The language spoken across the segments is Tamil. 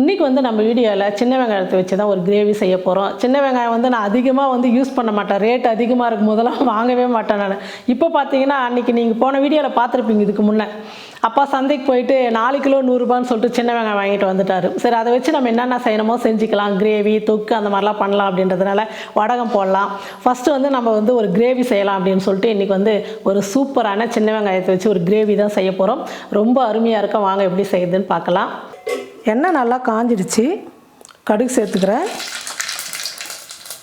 இன்றைக்கி வந்து நம்ம வீடியோவில் சின்ன வெங்காயத்தை வச்சு தான் ஒரு கிரேவி செய்ய போகிறோம் சின்ன வெங்காயம் வந்து நான் அதிகமாக வந்து யூஸ் பண்ண மாட்டேன். ரேட் அதிகமாக இருக்கும் போதெல்லாம் வாங்கவே மாட்டேன் நான். இப்போ பார்த்தீங்கன்னா அன்றைக்கி நீங்கள் போன வீடியோவில் பார்த்துருப்பீங்க இதுக்கு முன்னே. அப்பா சந்தைக்கு போயிட்டு நாலு கிலோ நூறுரூபான்னு சொல்லிட்டு சின்ன வெங்காயம் வாங்கிட்டு வந்துட்டாரு. சரி அதை வச்சு நம்ம என்னென்ன செய்யணுமோ செஞ்சுக்கலாம். கிரேவி தொக்கு அந்த மாதிரிலாம் பண்ணலாம் அப்படின்றதுனால வடகம் போடலாம். ஃபஸ்ட்டு வந்து நம்ம வந்து ஒரு கிரேவி செய்யலாம் அப்படின்னு சொல்லிட்டு இன்றைக்கி வந்து ஒரு சூப்பரான சின்ன வெங்காயத்தை வச்சு ஒரு கிரேவி தான் செய்ய போகிறோம் ரொம்ப அருமையாக இருக்கும் வாங்க எப்படி செய்யுதுன்னு பார்க்கலாம். எண்ணெய் நல்லா காஞ்சிடுச்சு. கடுகு சேர்த்துக்கிறேன்.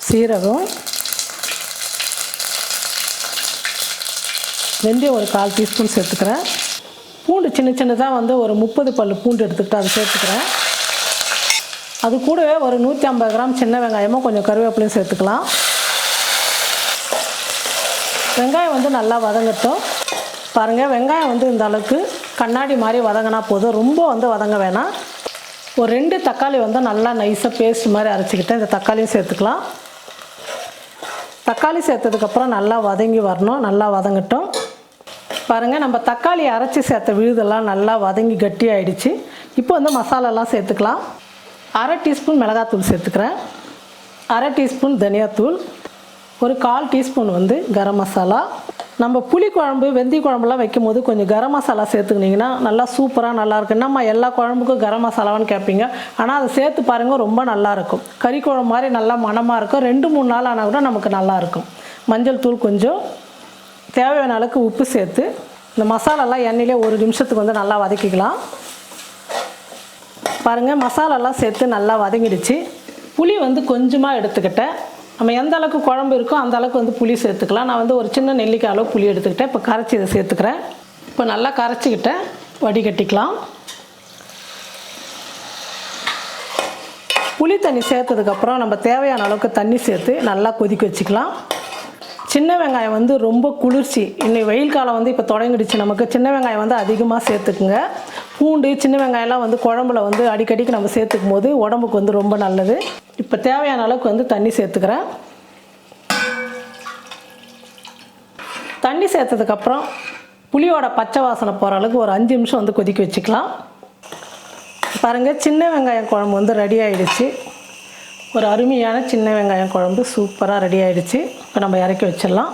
சீரகம். வெந்தயம் ஒரு கால் டீஸ்பூன் சேர்த்துக்கிறேன். பூண்டு சின்ன சின்னதாக வந்து ஒரு முப்பது பல் பூண்டு எடுத்துக்கிட்டு அதை சேர்த்துக்கிறேன். அது கூடவே ஒரு நூற்றி ஐம்பது கிராம் சின்ன வெங்காயமும் கொஞ்சம் கருவேப்பிலையும் சேர்த்துக்கலாம். வெங்காயம் வந்து நல்லா வதங்கட்டும். பாருங்கள் வெங்காயம் வந்து இந்த அளவுக்கு கண்ணாடி மாதிரி வதங்கினா போதும். ரொம்ப வந்து வதங்க வேணாம். ஒரு ரெண்டு தக்காளி வந்து நல்லா நைஸாக பேஸ்ட் மாதிரி அரைச்சிக்கிட்டேன். இந்த தக்காளியும் சேர்த்துக்கலாம். தக்காளி சேர்த்ததுக்கப்புறம் நல்லா வதங்கி வரணும். நல்லா வதங்கட்டும். பாருங்கள் நம்ம தக்காளி அரைச்சி சேர்த்த விழுதெல்லாம் நல்லா வதங்கி கட்டி ஆகிடுச்சு இப்போ வந்து மசாலாலாம் சேர்த்துக்கலாம். அரை டீஸ்பூன் மிளகாத்தூள் சேர்த்துக்கிறேன். அரை டீஸ்பூன் தனியாத்தூள். ஒரு கால் டீஸ்பூன் வந்து கரம் மசாலா. நம்ம புளி குழம்பு வெந்தி குழம்புலாம் வைக்கும் போது கொஞ்சம் கரம் மசாலா சேர்த்துக்கினீங்கன்னா நல்லா சூப்பராக நல்லாயிருக்கும் என்னம்மா எல்லா குழம்புக்கும் கரம் மசாலாவான்னு கேட்பீங்க ஆனால் அதை சேர்த்து பாருங்கள் ரொம்ப நல்லாயிருக்கும். கறி குழம்பு மாதிரி நல்லா மணமாக இருக்கும். ரெண்டு மூணு நாள் ஆனால் கூட நமக்கு நல்லாயிருக்கும். மஞ்சள் தூள் கொஞ்சம் தேவையான அளவுக்கு உப்பு சேர்த்து இந்த மசாலாலாம் எண்ணெயிலே ஒரு நிமிஷத்துக்கு வந்து நல்லா வதக்கிக்கலாம். பாருங்கள் மசாலாலாம் சேர்த்து நல்லா வதங்கிடுச்சு. புளி வந்து கொஞ்சமாக எடுத்துக்கிட்டேன். நம்ம எந்த அளவுக்கு குழம்பு இருக்கோ அந்த அளவுக்கு வந்து புளி சேர்த்துக்கலாம். நான் வந்து ஒரு சின்ன நெல்லிக்காய் அளவு புளி எடுத்துக்கிட்டேன். இப்போ கரைச்சி இதை சேர்த்துக்கிறேன். இப்போ நல்லா கரைச்சிக்கிட்டேன் வடிகட்டிக்கலாம். புளி தண்ணி சேர்த்ததுக்கப்புறம் நம்ம தேவையான அளவுக்கு தண்ணி சேர்த்து நல்லா கொதிக்க வச்சுக்கலாம். சின்ன வெங்காயம் வந்து ரொம்ப குளிர்ச்சி. இன்னைக்கு வெயில் காலம் வந்து இப்போ தொடங்கிடுச்சு. நமக்கு சின்ன வெங்காயம் வந்து அதிகமாக சேர்த்துக்குங்க. பூண்டு சின்ன வெங்காயம்லாம் வந்து குழம்புல வந்து அடிக்கடிக்கு நம்ம சேர்த்துக்கும் போது உடம்புக்கு வந்து ரொம்ப நல்லது. இப்போ தேவையான அளவுக்கு வந்து தண்ணி சேர்த்துக்கிறேன். தண்ணி சேர்த்ததுக்கப்புறம் புளியோட பச்சை வாசனை போகிற அளவுக்கு ஒரு அஞ்சு நிமிஷம் வந்து கொதிக்க வச்சுக்கலாம். பாருங்கள் சின்ன வெங்காயம் குழம்பு வந்து ரெடி ஆகிடுச்சு ஒரு அருமையான சின்ன வெங்காயம் குழம்பு சூப்பராக ரெடி ஆகிடுச்சு இப்போ நம்ம இறக்கி வச்சிடலாம்.